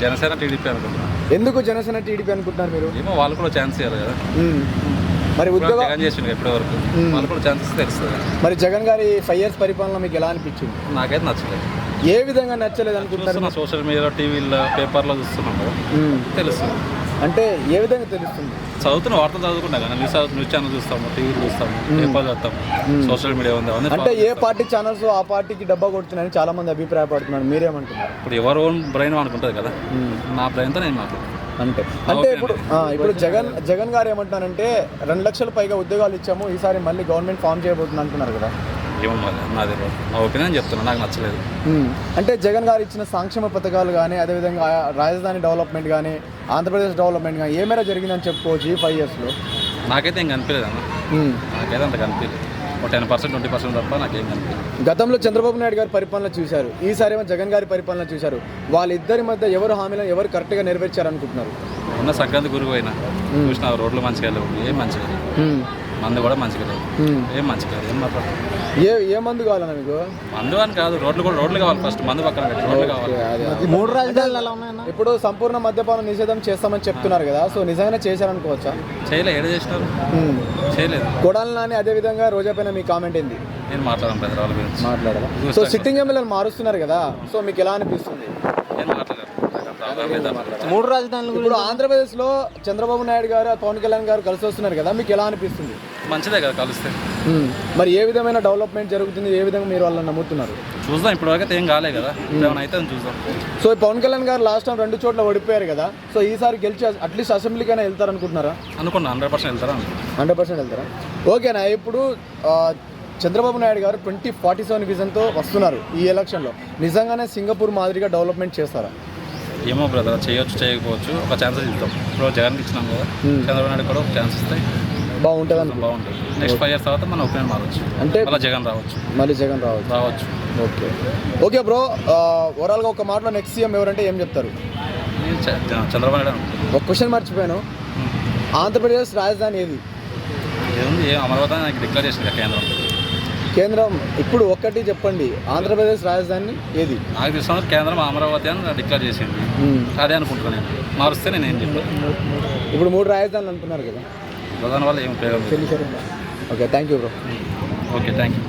Janasena TDP అనుకుంటున్నాను ఎందుకు Janasena TDP అనుకుంటున్నారు మీరు? ఏమో వాళ్ళు కూడా ఛాన్స్ ఇవ్వాలి కదా. మరి ఉద్యోగ జగన్ చేసిండు ఇప్పటి వరకు. వాళ్ళు కూడా ఛాన్సెస్ తెలుస్తుంది మరి జగన్ గారి ఫైవ్ ఇయర్స్ పరిపాలన మీకు ఎలా అనిపించింది? నాకైతే నచ్చలేదు. ఏ విధంగా నచ్చలేదు అనుకుంటున్నారు సోషల్ మీడియాలో టీవీలో పేపర్లో చూస్తున్నాం కదా. మ్మ్. తెలుస్తుంది అంటే ఏ విధంగా తెలుస్తుంది? చదువుతున్న వార్తలు చదువుకుంటా కదా న్యూస్ న్యూస్ ఛానల్ చూస్తాము టీవీలు చూస్తాము పేపర్లు చదువుతాము సోషల్ మీడియా ఉంది అవన్నీ అంటే ఏ పార్టీ ఛానల్స్ ఆ పార్టీకి డబ్బా కొడుతున్నాయని చాలా మంది అభిప్రాయపడుతున్నారు మీరేమంటున్నారు? ఇప్పుడు ఎవరు ఓన్ బ్రెయిన్ అనుకుంటుంది కదా నా బ్రెయిన్తో నేను మాట్లాడుతాను అంటే అంటే ఇప్పుడు ఇప్పుడు జగన్ జగన్ గారు ఏమంటున్నారంటే రెండు లక్షల పైగా ఉద్యోగాలు ఇచ్చాము ఈసారి మళ్ళీ గవర్నమెంట్ ఫామ్ చేయబోతుంది అంటున్నారు కదా. ఏమో మరి నా తెలియదు నా ఒపీనియన్ చెప్తున్నా నాకు నచ్చలేదు. అంటే జగన్ గారు ఇచ్చిన సంక్షేమ పథకాలు కానీ అదేవిధంగా రాజధాని డెవలప్మెంట్ కానీ ఆంధ్రప్రదేశ్ డెవలప్మెంట్ కానీ ఏ మేర జరిగిందని చెప్పుకోవచ్చు ఈ ఫైవ్ ఇయర్స్లో? నాకైతే ఏం కనిపించలేదు అన్న. నాకైతే అంత కనిపించలేదు ఒక టెన్ పర్సెంట్ ట్వంటీ పర్సెంట్ తప్ప నాకేం కనిపించలేదు గతంలో చంద్రబాబు నాయుడు గారి పరిపాలన చూశారు. ఈసారి ఏమో జగన్ గారి పరిపాలన చూశారు. వాళ్ళిద్దరి మధ్య ఎవరు హామీలను ఎవరు కరెక్ట్గా నెరవేర్చారనుకుంటున్నారు? ఉన్న సంక్రాంతి గురికి పోయినా చూసిన రోడ్లు మంచిగా లేవు ఏం మంచిగా మందు కూడా మంచిగా లేవు ఏం మంచిగా లేదు ఏం మాట్లాడు ఏ ఏ మందు కావాలన్నా మీకు? మందు అని కాదు రోడ్లు కూడా రోడ్లు కావాలి ఫస్ట్ మందు పక్కన పెట్టి రోడ్లు కావాలి. మూడు రాజధానులు ఎలా ఉన్నాయన్న? ఇప్పుడు సంపూర్ణ మద్యపాన నిషేధం చేస్తామని చెప్తున్నారు కదా సో నిజంగానే చేశారనుకోవచ్చా? చేయలే ఏడ చేసినారు? చేయలేదు. కొడాలి నాని అదే విధంగా రోజా పైన మీ కామెంట్ ఏంది? నేను మాట్లాడను ప్రజల వాళ్ళ గురించి. మాట్లాడదా సో సిట్టింగ్ ఎమ్మెల్యేలు మారుస్తున్నారు కదా సో మీకు ఎలా అనిపిస్తుంది? నేను మూడు రాజధానులు ఇప్పుడు ఆంధ్రప్రదేశ్లో చంద్రబాబు నాయుడు గారు పవన్ కళ్యాణ్ గారు కలిసి వస్తున్నారు కదా మీకు ఎలా అనిపిస్తుంది? మంచిదే కదా కలిస్తే. మరి ఏ విధమైన డెవలప్మెంట్ జరుగుతుంది ఏ విధంగా మీరు వాళ్ళని నమ్ముతున్నారు? చూద్దాం ఇప్పుడు వరకు ఏం కాలే కదా. ఏమైనా అయితే చూద్దాం. సో ఈ పవన్ కళ్యాణ్ గారు లాస్ట్ టైం రెండు చోట్ల ఓడిపోయారు కదా సో ఈసారి గెలిచి అట్లీస్ట్ అసెంబ్లీకైనా వెళ్తారనుకుంటున్నారా? అనుకున్నా హండ్రెడ్ పర్సెంట్ వెళ్తారా. హండ్రెడ్ పర్సెంట్ వెళ్తారా? ఓకేనా ఇప్పుడు చంద్రబాబు నాయుడు గారు ట్వంటీ ఫార్టీ సెవెన్ విజన్తో వస్తున్నారు ఈ ఎలక్షన్లో. నిజంగానే సింగపూర్ మాదిరిగా డెవలప్మెంట్ చేస్తారా? ఏమో బ్రదర్ చేయొచ్చు చేయకపోవచ్చు. ఒక ఛాన్స్ ఇద్దాం ఇప్పుడు జగన్కి ఇచ్చినాం కదా. చంద్రబాబు నాయుడు కూడా ఒక ఛాన్స్ ఇస్తే బాగుంటుంది బాగుంటుంది. నెక్స్ట్ ఫైవ్ ఇయర్స్ తర్వాత మన ఒపీనియన్ మారచ్చు. అంటే మళ్ళీ జగన్ రావచ్చు. మళ్ళీ జగన్ రావచ్చు. రావచ్చు. ఓకే ఓకే బ్రో ఓవరాల్గా ఒక మాటలో నెక్స్ట్ సీఎం ఎవరంటే ఏం చెప్తారు? చంద్రబాబు నాయుడు. ఒక క్వశ్చన్ మర్చిపోయాను. ఆంధ్రప్రదేశ్ రాజధాని ఏది? ఏముంది ఏం అమరావతి నాకు డిక్లేర్ చేసింది కదా కేంద్రం. కేంద్రం ఇప్పుడు ఒక్కటి చెప్పండి. ఆంధ్రప్రదేశ్ రాజధాని ఏది? నాకు తెలిసిన కేంద్రం అమరావతి అని డిక్లేర్ చేసింది. అదే అనుకుంటున్నాను నేను. మారుస్తే నేను ఏం చెప్పాను. ఇప్పుడు మూడు రాజధానులు అంటున్నారు కదా. దాని వల్ల ఏం ఉపయోగం లేదు. Okay thank you bro okay thank you